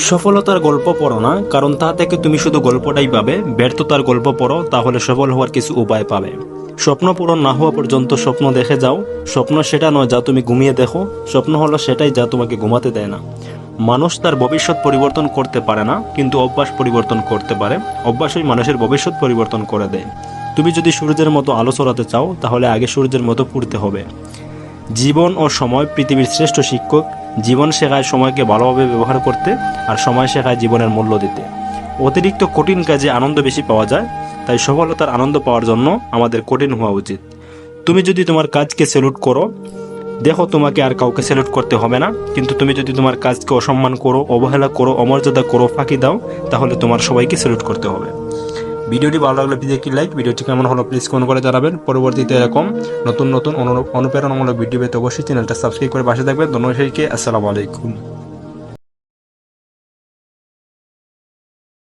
সফলতার গল্প পড়ো না, কারণ তা থেকে তুমি শুধু গল্পটাই পাবে। ব্যর্থতার গল্প পড়ো, তাহলে সফল হওয়ার কিছু উপায় পাবে। স্বপ্ন পূরণ না হওয়া পর্যন্ত স্বপ্ন দেখে যাও। স্বপ্ন সেটা নয় যা তুমি ঘুমিয়ে দেখো। স্বপ্ন হলো সেটাই যা তোমাকে ঘুমাতে দেয় না। মানুষ তার ভবিষ্যৎ পরিবর্তন করতে পারে না, কিন্তু অভ্যাস পরিবর্তন করতে পারে। অভ্যাসই মানুষের ভবিষ্যৎ পরিবর্তন করে দেয়। তুমি যদি সূর্যের মতো আলো ছড়াতে চাও, তাহলে আগে সূর্যের মতো পুড়তে হবে। জীবন ও সময় পৃথিবীর শ্রেষ্ঠ শিক্ষক। জীবন শেখায় সময়কে ভালোভাবে ব্যবহার করতে আর সময় শেখায় জীবনের মূল্য দিতে। অতিরিক্ত কঠিন কাজে আনন্দ বেশি পাওয়া যায়, তাই সফলতার আনন্দ পাওয়ার জন্য আমাদের কঠিন হওয়া উচিত। তুমি যদি তোমার কাজকে স্যালুট করো, দেখো তোমাকে আর কাউকে স্যালুট করতে হবে না, কিন্তু তুমি যদি তোমার কাজকে অসম্মান করো, অবহেলা করো, অমর্যাদা করো, ফাঁকি দাও, তাহলে তোমার সবাইকে স্যালুট করতে হবে। ভিডিওটি ভালো লাগলে প্লিজ একটি লাইক ভিডিওটি কেমন হলো প্লিজ কোন করে জানাবেন। পরবর্তীতে এরকম নতুন নতুন অনু- অনুপ্রেরণামূলক ভিডিও পেতে অবশ্যই চ্যানেলটা সাবস্ক্রাইব করে পাশে থাকবেন। ধন্যবাদ সবাইকে, আসসালামু আলাইকুম।